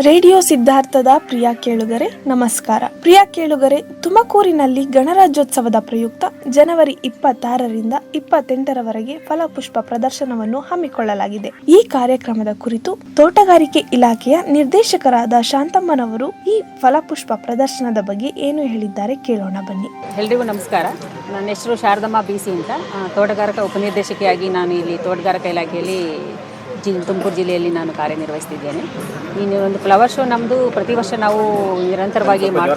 Radio ಸಿದ್ಧಾರ್ಥದ ಪ್ರಿಯ ಕೇಳುಗರೆ, ನಮಸ್ಕಾರ. ಪ್ರಿಯ ಕೇಳುಗರೆ, ತುಮಕೂರಿನಲ್ಲಿ ಗಣರಾಜ್ಯೋತ್ಸವದ ಪ್ರಯುಕ್ತ ಜನವರಿ ಇಪ್ಪತ್ತಾರರಿಂದ ಇಪ್ಪತ್ತೆಂಟರವರೆಗೆ ಫಲಪುಷ್ಪ ಪ್ರದರ್ಶನವನ್ನು ಹಮ್ಮಿಕೊಳ್ಳಲಾಗಿದೆ. ಈ ಕಾರ್ಯಕ್ರಮದ ಕುರಿತು ತೋಟಗಾರಿಕೆ ಇಲಾಖೆಯ ನಿರ್ದೇಶಕರಾದ ಶಾಂತಮ್ಮನವರು ಈ ಫಲಪುಷ್ಪ ಪ್ರದರ್ಶನದ ಬಗ್ಗೆ ಏನು ಹೇಳಿದ್ದಾರೆ ಕೇಳೋಣ ಬನ್ನಿ. ಎಲ್ರಿಗೂ ನಮಸ್ಕಾರ. ನನ್ನ ಹೆಸರು ಶಾರದಮ್ಮ ಬಿಸಿ ಅಂತ. ತೋಟಗಾರಿಕಾ ಉಪನಿರ್ದೇಶಕಿಯಾಗಿ ನಾನು ಇಲ್ಲಿ ತೋಟಗಾರಿಕಾ ಇಲಾಖೆಯಲ್ಲಿ ಜಿ ತುಮಕೂರು ಜಿಲ್ಲೆಯಲ್ಲಿ ನಾನು ಕಾರ್ಯನಿರ್ವಹಿಸ್ತಿದ್ದೇನೆ. ಇನ್ನು ಒಂದು ಫ್ಲವರ್ ಶೋ ನಮ್ಮದು ಪ್ರತಿ ವರ್ಷ ನಾವು ನಿರಂತರವಾಗಿ ಮಾಡ್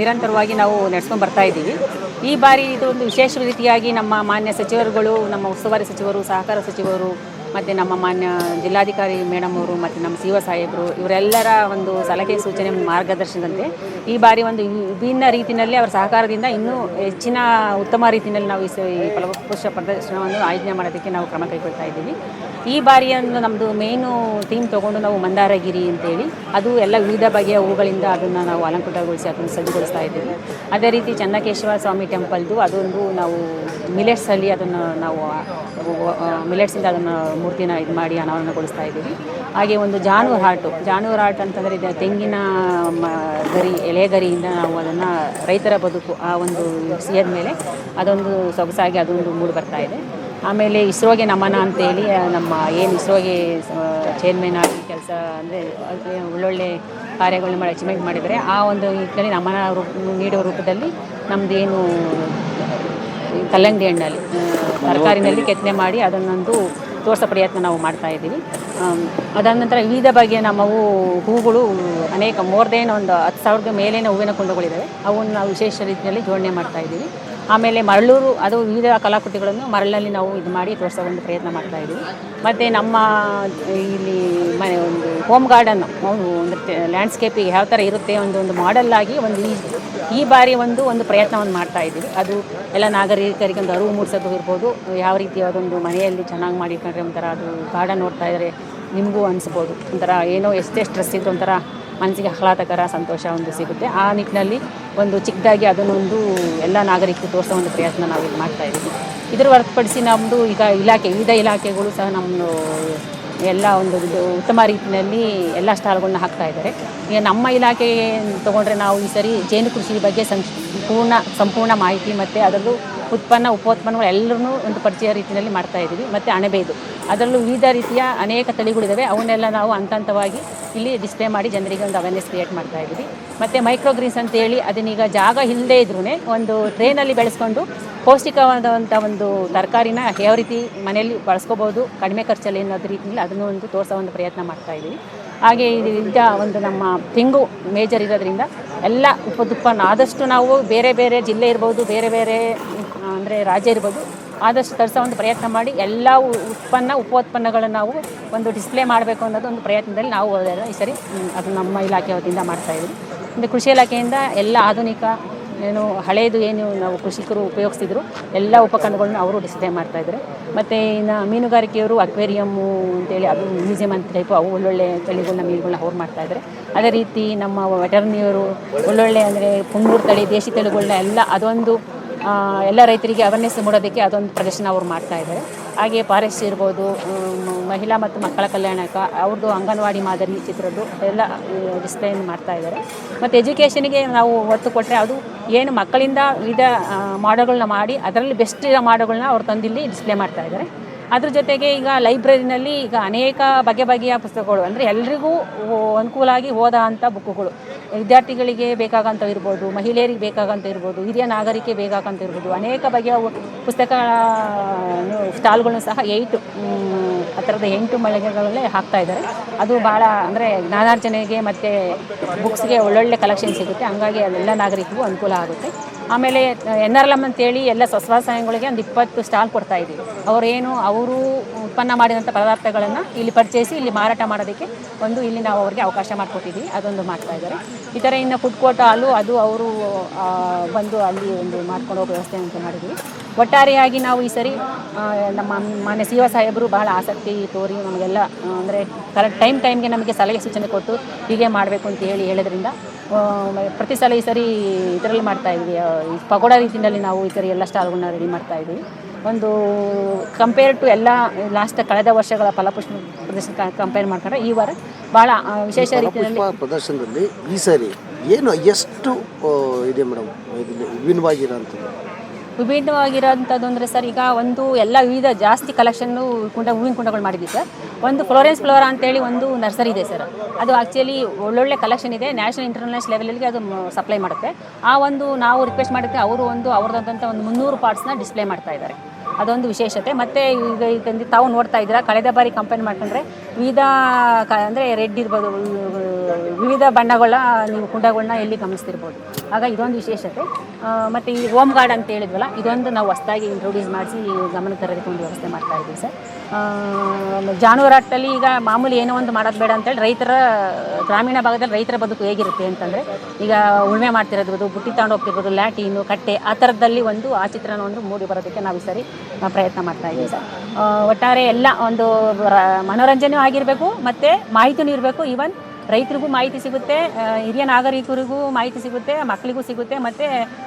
ನಿರಂತರವಾಗಿ ನಾವು ನಡೆಸ್ಕೊಂಡು ಬರ್ತಾ ಇದ್ದೀವಿ. ಈ ಬಾರಿ ಇದು ಒಂದು ವಿಶೇಷ ರೀತಿಯಾಗಿ ನಮ್ಮ ಮಾನ್ಯ ಸಚಿವರುಗಳು ನಮ್ಮ ಉಸ್ತುವಾರಿ ಸಚಿವರು ಸಹಕಾರ ಸಚಿವರು ಮತ್ತು ನಮ್ಮ ಮಾನ್ಯ ಜಿಲ್ಲಾಧಿಕಾರಿ ಮೇಡಮ್ ಅವರು ಮತ್ತು ನಮ್ಮ ಸಿ ಒ ಸಾಹೇಬರು, ಇವರೆಲ್ಲರ ಒಂದು ಸಲಹೆ ಸೂಚನೆ ಮಾರ್ಗದರ್ಶನದಂತೆ ಈ ಬಾರಿ ಒಂದು ವಿಭಿನ್ನ ರೀತಿಯಲ್ಲಿ ಅವರ ಸಹಕಾರದಿಂದ ಇನ್ನೂ ಹೆಚ್ಚಿನ ಉತ್ತಮ ರೀತಿಯಲ್ಲಿ ನಾವು ಈ ಫಲಪುಷ್ಪ ಪ್ರದರ್ಶನವನ್ನು ಆಯೋಜನೆ ಮಾಡೋದಕ್ಕೆ ನಾವು ಕ್ರಮ ಕೈಗೊಳ್ತಾ ಇದ್ದೀವಿ. ಈ ಬಾರಿಯನ್ನು ನಮ್ಮದು ಮೇನು ಥೀಮ್ ತೊಗೊಂಡು ನಾವು ಮಂದಾರಗಿರಿ ಅಂತೇಳಿ, ಅದು ಎಲ್ಲ ವಿವಿಧ ಬಗೆಯ ಹೂಗಳಿಂದ ಅದನ್ನು ನಾವು ಅಲಂಕೃತಗೊಳಿಸಿ ಅದನ್ನು ಸಜ್ಜುಗೊಳಿಸ್ತಾ ಇದ್ದೀವಿ. ಅದೇ ರೀತಿ ಚನ್ನಕೇಶವ ಸ್ವಾಮಿ ಟೆಂಪಲ್ದು ಅದೊಂದು ನಾವು ಮಿಲೆಟ್ಸಲ್ಲಿ ಅದನ್ನು ನಾವು ಮಿಲೆಟ್ಸಿಂದ ಅದನ್ನು ಮೂರ್ತಿನ ಇದು ಮಾಡಿ ಅನಾವರಣಗೊಳಿಸ್ತಾ ಇದ್ದೀವಿ. ಹಾಗೆ ಒಂದು ಜಾನುವಾರು ಹಾಟು. ಜಾನುವಾರು ಹಾಟ್ ಅಂತಂದರೆ ಇದು ತೆಂಗಿನ ಗರಿ, ಎಲೆ ಗರಿಯಿಂದ ನಾವು ಅದನ್ನು ರೈತರ ಬದುಕು, ಆ ಒಂದು ಸಿಹದ ಮೇಲೆ ಅದೊಂದು ಸೊಗಸಾಗಿ ಅದೊಂದು ಮೂಡಿ ಬರ್ತಾ ಇದೆ. ಆಮೇಲೆ ಇಸ್ರೋಗೆ ನಮನ ಅಂತೇಳಿ ನಮ್ಮ ಏನು ಇಸ್ರೋಗೆ ಚೇರ್ಮನ್ ಆಗಿ ಕೆಲಸ ಅಂದರೆ ಒಳ್ಳೊಳ್ಳೆ ಕಾರ್ಯಗಳನ್ನ ಮಾಡಿ ಅಚೀವ್ಮೆಂಟ್ ಮಾಡಿದರೆ ಆ ಒಂದು ಇದರಲ್ಲಿ ನಮನ ನೀಡುವ ರೂಪದಲ್ಲಿ ನಮ್ಮದೇನು ಕಲ್ಲಂಗಡಿ ಹಣ್ಣಲ್ಲಿ ತರಕಾರಿನಲ್ಲಿ ಕೆತ್ತನೆ ಮಾಡಿ ಅದನ್ನೊಂದು ತೋರಿಸೋ ಪ್ರಯತ್ನ ನಾವು ಮಾಡ್ತಾ ಇದ್ದೀವಿ. ಅದಾದ ನಂತರ ವಿವಿಧ ಬಗೆಯ ನಮ್ಮವು ಹೂಗಳು, ಅನೇಕ ಮೋರ್ ದೇನ್ ಒಂದು ಹತ್ತು ಸಾವಿರದ ಮೇಲಿನ ಹೂವಿನ ಕುಂಡಗಳಿದ್ದಾವೆ ಅವನ್ನು ನಾವು ವಿಶೇಷ ರೀತಿಯಲ್ಲಿ ಜೋಡಣೆ ಮಾಡ್ತಾ ಇದ್ದೀವಿ. ಆಮೇಲೆ ಮರಳೂರು, ಅದು ವಿವಿಧ ಕಲಾಕೃತಿಗಳನ್ನು ಮರಳಲ್ಲಿ ನಾವು ಇದು ಮಾಡಿ ತೋರಿಸೋ ಒಂದು ಪ್ರಯತ್ನ ಮಾಡ್ತಾ ಇದ್ದೀವಿ. ಮತ್ತು ನಮ್ಮ ಇಲ್ಲಿ ಮನೆ, ಒಂದು ಹೋಮ್ ಗಾರ್ಡನ್ ಒಂದು ಲ್ಯಾಂಡ್ಸ್ಕೇಪಿಗೆ ಯಾವ ಥರ ಇರುತ್ತೆ ಒಂದು ಒಂದು ಮಾಡೆಲ್ ಆಗಿ ಒಂದು ಈ ಬಾರಿ ಒಂದು ಒಂದು ಪ್ರಯತ್ನವನ್ನು ಮಾಡ್ತಾ ಇದ್ದೀವಿ. ಅದು ಎಲ್ಲ ನಾಗರಿಕರಿಗೆ ಒಂದು ಅರಿವು ಮೂಡಿಸೋದು ಇರ್ಬೋದು. ಯಾವ ರೀತಿ ಅದೊಂದು ಮನೆಯಲ್ಲಿ ಚೆನ್ನಾಗಿ ಮಾಡಿಕೊಂಡ್ರೆ ಒಂಥರ ಅದು ಗಾರ್ಡನ್ ನೋಡ್ತಾ ಇದ್ದರೆ ನಿಮಗೂ ಅನಿಸ್ಬೋದು. ಒಂಥರ ಏನೋ ಎಷ್ಟೇ ಸ್ಟ್ರೆಸ್ ಇದ್ದರೂ ಒಂಥರ ಮನಸ್ಸಿಗೆ ಆಹ್ಲಾದಕರ ಸಂತೋಷ ಒಂದು ಸಿಗುತ್ತೆ. ಆ ನಿಟ್ಟಿನಲ್ಲಿ ಒಂದು ಚಿಕ್ಕದಾಗಿ ಅದನ್ನೊಂದು ಎಲ್ಲ ನಾಗರಿಕರು ತೋರಿಸೋ ಒಂದು ಪ್ರಯತ್ನ ನಾವು ಇಲ್ಲಿ ಮಾಡ್ತಾ ಇದ್ದೀವಿ. ಇದರ ಹೊರತುಪಡಿಸಿ ನಮ್ಮದು ಈಗ ಇಲಾಖೆ, ವಿವಿಧ ಇಲಾಖೆಗಳು ಸಹ ನಮ್ಮದು ಎಲ್ಲ ಒಂದು ಉತ್ತಮ ರೀತಿಯಲ್ಲಿ ಎಲ್ಲ ಸ್ಟಾಲ್ಗಳನ್ನ ಹಾಕ್ತಾ ಇದ್ದಾರೆ. ಈಗ ನಮ್ಮ ಇಲಾಖೆ ತಗೊಂಡ್ರೆ ನಾವು ಈ ಸರಿ ಜೇನು ಕೃಷಿ ಬಗ್ಗೆ ಸಂಪೂರ್ಣ ಸಂಪೂರ್ಣ ಮಾಹಿತಿ ಮತ್ತು ಅದರಲ್ಲೂ ಉತ್ಪನ್ನ, ಉಪೋತ್ಪನ್ನಗಳು ಎಲ್ಲರೂ ಒಂದು ಪರಿಚಯ ರೀತಿಯಲ್ಲಿ ಮಾಡ್ತಾ ಇದ್ದೀವಿ. ಮತ್ತು ಅಣಬೇದು. ಅದರಲ್ಲೂ ವಿವಿಧ ರೀತಿಯ ಅನೇಕ ತಳಿಗಳಿದ್ದಾವೆ ಅವನ್ನೆಲ್ಲ ನಾವು ಹಂತ ಹಂತವಾಗಿ ಇಲ್ಲಿ ಡಿಸ್ಪ್ಲೇ ಮಾಡಿ ಜನರಿಗೆ ಒಂದು ಅವೇರ್ನೆಸ್ ಕ್ರಿಯೇಟ್ ಮಾಡ್ತಾ ಇದ್ದೀವಿ. ಮತ್ತು ಮೈಕ್ರೋಗ್ರೀನ್ಸ್ ಅಂತೇಳಿ ಅದನ್ನೀಗ ಜಾಗ ಇಲ್ಲದೇ ಇದ್ರೂ ಒಂದು ಟ್ರೇನಲ್ಲಿ ಬೆಳೆಸ್ಕೊಂಡು ಪೌಷ್ಟಿಕವಾದಂಥ ಒಂದು ತರಕಾರಿನ ಯಾವ ರೀತಿ ಮನೆಯಲ್ಲಿ ಬಳಸ್ಕೋಬೋದು, ಕಡಿಮೆ ಖರ್ಚಲ್ಲಿ ಅನ್ನೋದು ರೀತಿಯಲ್ಲಿ ಅದನ್ನು ಒಂದು ತೋರಿಸೋ ಒಂದು ಪ್ರಯತ್ನ ಮಾಡ್ತಾ ಇದ್ದೀವಿ. ಹಾಗೆ ಇದ್ದ ಒಂದು ನಮ್ಮ ತೆಂಗು ಮೇಜರ್ ಇರೋದ್ರಿಂದ ಎಲ್ಲ ಉಪದುಪ್ಪನ್ನು ಆದಷ್ಟು ನಾವು ಬೇರೆ ಬೇರೆ ಜಿಲ್ಲೆ ಇರ್ಬೋದು, ಬೇರೆ ಬೇರೆ ಅಂದರೆ ರಾಜ್ಯ ಇರ್ಬೋದು, ಆದಷ್ಟು ತರಿಸೋ ಒಂದು ಪ್ರಯತ್ನ ಮಾಡಿ ಎಲ್ಲ ಉತ್ಪನ್ನ ಉತ್ಪನ್ನ, ಉಪೋತ್ಪನ್ನಗಳನ್ನು ನಾವು ಒಂದು ಡಿಸ್ಪ್ಲೇ ಮಾಡಬೇಕು ಅನ್ನೋದು ಒಂದು ಪ್ರಯತ್ನದಲ್ಲಿ ನಾವು ಈ ಸರಿ ಅದು ನಮ್ಮ ಇಲಾಖೆ ವತಿಯಿಂದ ಮಾಡ್ತಾ ಇದ್ದೀವಿ. ಒಂದು ಕೃಷಿ ಇಲಾಖೆಯಿಂದ ಎಲ್ಲ ಆಧುನಿಕ ಏನು ಹಳೆಯದು ಏನು ನಾವು ಕೃಷಿಕರು ಉಪಯೋಗಿಸ್ತಿದ್ರು, ಎಲ್ಲ ಉಪಕರಣಗಳನ್ನ ಅವರು ಡಿಸ್ಪ್ಲೇ ಮಾಡ್ತಾ ಇದ್ದಾರೆ ಮತ್ತು ಇನ್ನು ಮೀನುಗಾರಿಕೆಯವರು ಅಕ್ವೇರಿಯಮ್ಮು ಅಂತೇಳಿ ಅದು ಮ್ಯೂಸಿಯಮ್ ಅಂತ ಟೈಪು, ಅವು ಒಳ್ಳೊಳ್ಳೆ ತಳಿಗಳನ್ನ ಮೀನುಗಳನ್ನ ಅವ್ರು ಮಾಡ್ತಾ ಇದ್ದಾರೆ ಅದೇ ರೀತಿ ನಮ್ಮ ವೆಟರ್ನಿಯವರು ಒಳ್ಳೊಳ್ಳೆ ಅಂದರೆ ಪುಂಗೂರು ತಳಿ, ದೇಶಿ ತಳಿಗಳನ್ನ ಎಲ್ಲ ಅದೊಂದು ಎಲ್ಲ ರೈತರಿಗೆ ಅವೇರ್ನೆಸ್ ಮೂಡೋದಕ್ಕೆ ಅದೊಂದು ಪ್ರದರ್ಶನ ಅವ್ರು ಮಾಡ್ತಾ ಇದ್ದಾರೆ. ಹಾಗೆ ಫಾರೆಸ್ಟ್ ಇರ್ಬೋದು ಮಹಿಳಾ ಮತ್ತು ಮಕ್ಕಳ ಕಲ್ಯಾಣಕ ಅವ್ರದ್ದು ಅಂಗನವಾಡಿ ಮಾದರಿ ಚಿತ್ರದ್ದು ಎಲ್ಲ ಡಿಸ್ಪ್ಲೇನ್ ಮಾಡ್ತಾ ಇದ್ದಾರೆ. ಮತ್ತು ಎಜುಕೇಷನ್ಗೆ ನಾವು ಒತ್ತು ಕೊಟ್ಟರೆ ಅದು ಏನು ಮಕ್ಕಳಿಂದ ವಿವಿಧ ಮಾಡಲ್ಗಳನ್ನ ಮಾಡಿ ಅದರಲ್ಲಿ ಬೆಸ್ಟ್ ಇರೋ ಅವ್ರು ತಂದಿಲ್ಲಿ ಡಿಸ್ಪ್ಲೇ ಮಾಡ್ತಾ ಇದ್ದಾರೆ. ಅದ್ರ ಜೊತೆಗೆ ಈಗ ಲೈಬ್ರರಿನಲ್ಲಿ ಈಗ ಅನೇಕ ಬಗೆ ಬಗೆಯ ಪುಸ್ತಕಗಳು ಅಂದರೆ ಎಲ್ರಿಗೂ ಅನುಕೂಲ ಆಗಿ ಓದೋ ಅಂಥ ಬುಕ್ಕುಗಳು ವಿದ್ಯಾರ್ಥಿಗಳಿಗೆ ಬೇಕಾಗಂತ ಇರ್ಬೋದು, ಮಹಿಳೆಯರಿಗೆ ಬೇಕಾಗಂತ ಇರ್ಬೋದು, ಹಿರಿಯ ನಾಗರಿಕೆ ಬೇಕಾಗಂತ ಇರ್ಬೋದು, ಅನೇಕ ಬಗೆಯ ಪುಸ್ತಕ ಸ್ಟಾಲ್ಗಳನ್ನು ಸಹ ಏಯ್ಟು ಆ ಥರದ ಎಂಟು ಮಳಿಗೆಗಳಲ್ಲೇ ಹಾಕ್ತಾ ಇದ್ದಾರೆ. ಅದು ಭಾಳ ಅಂದರೆ ಜ್ಞಾನಾರ್ಜನೆಗೆ ಮತ್ತು ಬುಕ್ಸ್ಗೆ ಒಳ್ಳೊಳ್ಳೆ ಕಲೆಕ್ಷನ್ ಸಿಗುತ್ತೆ. ಹಂಗಾಗಿ ಅದೆಲ್ಲ ನಾಗರಿಕರಿಗೂ ಅನುಕೂಲ ಆಗುತ್ತೆ. ಆಮೇಲೆ ಎನ್ ಆರ್ ಎಂ ಅಂತೇಳಿ ಎಲ್ಲ ಸ್ವಸಹಾಯಗಳಿಗೆ ಒಂದು ಇಪ್ಪತ್ತು ಸ್ಟಾಲ್ ಕೊಡ್ತಾ ಇದ್ದೀವಿ. ಅವರೇನು, ಅವರು ಉತ್ಪನ್ನ ಮಾಡಿದಂಥ ಪದಾರ್ಥಗಳನ್ನು ಇಲ್ಲಿ ಪರ್ಚೇಸಿ ಇಲ್ಲಿ ಮಾರಾಟ ಮಾಡೋದಕ್ಕೆ ಒಂದು ಇಲ್ಲಿ ನಾವು ಅವರಿಗೆ ಅವಕಾಶ ಮಾಡಿಕೊಟ್ಟಿದ್ದೀವಿ. ಅದೊಂದು ಮಾಡ್ತಾ ಇದ್ದಾರೆ. ಈ ಥರ ಇನ್ನು ಫುಡ್ ಕೋರ್ಟ್ ಹಾಲು ಅದು ಅವರು ಬಂದು ಅಲ್ಲಿ ಒಂದು ಮಾಡ್ಕೊಂಡು ಹೋಗೋ ವ್ಯವಸ್ಥೆ ಅಂತ ಮಾಡಿದ್ವಿ ಒಟ್ಟಾರೆಯಾಗಿ ನಾವು ಈ ಸರಿ ನಮ್ಮ ಮಾನ್ಯ ಸಿ ಸಾಹೇಬರು ಬಹಳ ಆಸಕ್ತಿ ತೋರಿ ನಮಗೆಲ್ಲ, ಅಂದರೆ ಕರೆಕ್ಟ್ ಟೈಮ್ ಟೈಮ್ಗೆ ನಮಗೆ ಸಲಹೆ ಸೂಚನೆ ಕೊಟ್ಟು ಹೀಗೆ ಮಾಡಬೇಕು ಅಂತ ಹೇಳಿ ಹೇಳೋದ್ರಿಂದ ಪ್ರತಿ ಸಲ ಈ ಸರಿ ಇದರಲ್ಲಿ ಮಾಡ್ತಾ ಇದ್ವಿ ಪಗೋಡ ರೀತಿಯಲ್ಲಿ ನಾವು ಈ ಸರಿ ಎಲ್ಲ ಸ್ಟಾಲ್ಗಳನ್ನ ರೆಡಿ ಮಾಡ್ತಾ ಇದ್ದೀವಿ. ಒಂದು ಕಂಪೇರ್ ಟು ಎಲ್ಲ ಲಾಸ್ಟ್ ಕಳೆದ ವರ್ಷಗಳ ಫಲಪುಷ್ಪ ಪ್ರದರ್ಶನ ಕಂಪೇರ್ ಮಾಡ್ಕೊಂಡ್ರೆ ಈ ವಾರ ಭಾಳ ವಿಶೇಷ ರೀತಿಯಲ್ಲಿ ಪ್ರದರ್ಶನದಲ್ಲಿ ಈ ಸಾರಿ ಏನು ಎಷ್ಟು ಇದೆ ಮೇಡಮ್ ವಿಭಿನ್ನವಾಗಿರೋಂಥದ್ದು ವಿಭಿನ್ನವಾಗಿರೋಂಥದ್ದು ಅಂದರೆ ಸರ್, ಈಗ ಒಂದು ಎಲ್ಲ ವಿವಿಧ ಜಾಸ್ತಿ ಕಲೆಕ್ಷನ್ನು ಕುಂಡ, ಹೂವಿನ ಕುಂಡಗಳು ಮಾಡಿದ್ವಿ ಸರ್. ಒಂದು ಫ್ಲೋರೆನ್ಸ್ ಫ್ಲೋರಾ ಅಂತೇಳಿ ಒಂದು ನರ್ಸರಿ ಇದೆ ಸರ್. ಅದು ಆ್ಯಕ್ಚುಲಿ ಒಳ್ಳೊಳ್ಳೆ ಕಲೆಕ್ಷನ್ ಇದೆ. ನ್ಯಾಷನಲ್ ಇಂಟರ್ನ್ಯಾಷನಲ್ ಲೆವೆಲಲ್ಲಿ ಅದು ಸಪ್ಲೈ ಮಾಡುತ್ತೆ. ಆ ಒಂದು ನಾವು ರಿಕ್ವೆಸ್ಟ್ ಮಾಡಿದ್ರೆ ಅವರು ಒಂದು ಅವ್ರದ್ದಂಥ ಒಂದು ಮುನ್ನೂರು ಪಾರ್ಟ್ಸ್ನ ಡಿಸ್ಪ್ಲೇ ಮಾಡ್ತಾ ಇದ್ದಾರೆ. ಅದೊಂದು ವಿಶೇಷತೆ. ಮತ್ತು ಈಗ ಈಗ ತಾವು ನೋಡ್ತಾ ಇದ್ದೀರಾ, ಕಳೆದ ಬಾರಿ ಕಂಪೇರ್ ಮಾಡ್ಕೊಂಡ್ರೆ ವಿವಿಧ ಕ ಅಂದರೆ ರೆಡ್ ಇರ್ಬೋದು, ವಿವಿಧ ಬಣ್ಣಗಳ ನೀವು ಕುಂಡಗಳನ್ನ ಎಲ್ಲಿ ಗಮನಿಸ್ತಿರ್ಬೋದು. ಆಗ ಇದೊಂದು ವಿಶೇಷತೆ. ಮತ್ತು ಈ ಹೋಮ್ ಗಾರ್ಡ್ ಅಂತ ಹೇಳಿದ್ವಲ್ಲ, ಇದೊಂದು ನಾವು ಹೊಸದಾಗಿ ಇಂಟ್ರೊಡ್ಯೂಸ್ ಮಾಡಿಸಿ ಗಮನ ತರೋದಕ್ಕೆ ಒಂದು ವ್ಯವಸ್ಥೆ ಮಾಡ್ತಾ ಇದ್ದೀವಿ ಸರ್. ಜಾನುವಾರಾಟಲ್ಲಿ ಈಗ ಮಾಮೂಲಿ ಏನೋ ಒಂದು ಮಾಡೋದು ಬೇಡ ಅಂತೇಳಿ ರೈತರ, ಗ್ರಾಮೀಣ ಭಾಗದಲ್ಲಿ ರೈತರ ಬದುಕು ಹೇಗಿರುತ್ತೆ ಅಂತಂದರೆ, ಈಗ ಉಳುಮೆ ಮಾಡ್ತಿರೋದು ಬುಟ್ಟಿ ತಗೊಂಡು ಹೋಗ್ತಿರ್ಬೋದು, ಲ್ಯಾಟಿನು, ಕಟ್ಟೆ, ಆ ಥರದಲ್ಲಿ ಒಂದು ಆ ಚಿತ್ರನ ಒಂದು ಮೂಡಿ ಬರೋದಕ್ಕೆ ನಾವು ಸರಿ ಪ್ರಯತ್ನ ಮಾಡ್ತಾ ಇದ್ದೀವಿ ಸರ್. ಒಟ್ಟಾರೆ ಎಲ್ಲ ಒಂದು ರ- ಮನೋರಂಜನೆಯೂ ಆಗಿರಬೇಕು ಮತ್ತು ಮಾಹಿತಿನೂ ಇರಬೇಕು. ಈವನ್ ರೈತರಿಗೂ ಮಾಹಿತಿ ಸಿಗುತ್ತೆ ಹಿರಿಯ ನಾಗರಿಕರಿಗೂ ಮಾಹಿತಿ ಸಿಗುತ್ತೆ, ಮಕ್ಕಳಿಗೂ ಸಿಗುತ್ತೆ, ಮತ್ತು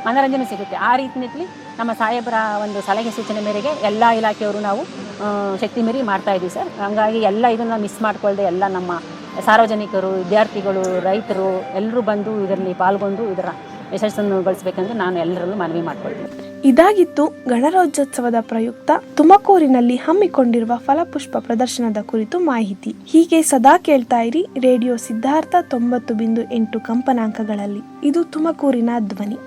ಮನೋರಂಜನೆ ಸಿಗುತ್ತೆ. ಆ ರೀತಿಯಲ್ಲಿ ನಮ್ಮ ಸಾಹೇಬರ ಒಂದು ಸಲಹೆ ಸೂಚನೆ ಮೇರೆಗೆ ಎಲ್ಲ ಇಲಾಖೆಯವರು ನಾವು ಶಕ್ತಿ ಮೀರಿ ಮಾಡ್ತಾ ಇದ್ದೀವಿ ಸರ್. ಹಂಗಾಗಿ ಎಲ್ಲ ಇದನ್ನು ಮಿಸ್ ಮಾಡ್ಕೊಳ್ಳದೆ ಎಲ್ಲ ನಮ್ಮ ಸಾರ್ವಜನಿಕರು, ವಿದ್ಯಾರ್ಥಿಗಳು, ರೈತರು ಎಲ್ಲರೂ ಬಂದು ಇದರಲ್ಲಿ ಪಾಲ್ಗೊಂಡು ಇದರ ಯಶಸ್ಸನ್ನು ಗಳಿಸ್ಬೇಕಂದ್ರೆ ನಾನು ಎಲ್ಲರಲ್ಲೂ ಮನವಿ ಮಾಡ್ಕೊಳ್ತೀನಿ. ಇದಾಗಿತ್ತು ಗಣರಾಜ್ಯೋತ್ಸವದ ಪ್ರಯುಕ್ತ ತುಮಕೂರಿನಲ್ಲಿ ಹಮ್ಮಿಕೊಂಡಿರುವ ಫಲಪುಷ್ಪ ಪ್ರದರ್ಶನದ ಕುರಿತು ಮಾಹಿತಿ. ಹೀಗೆ ಸದಾ ಕೇಳ್ತಾ ಇರಿ ರೇಡಿಯೋ ಸಿದ್ಧಾರ್ಥ ತೊಂಬತ್ತು ಬಿಂದು ಎಂಟು ಕಂಪನಾಂಕಗಳಲ್ಲಿ. ಇದು ತುಮಕೂರಿನ ಧ್ವನಿ.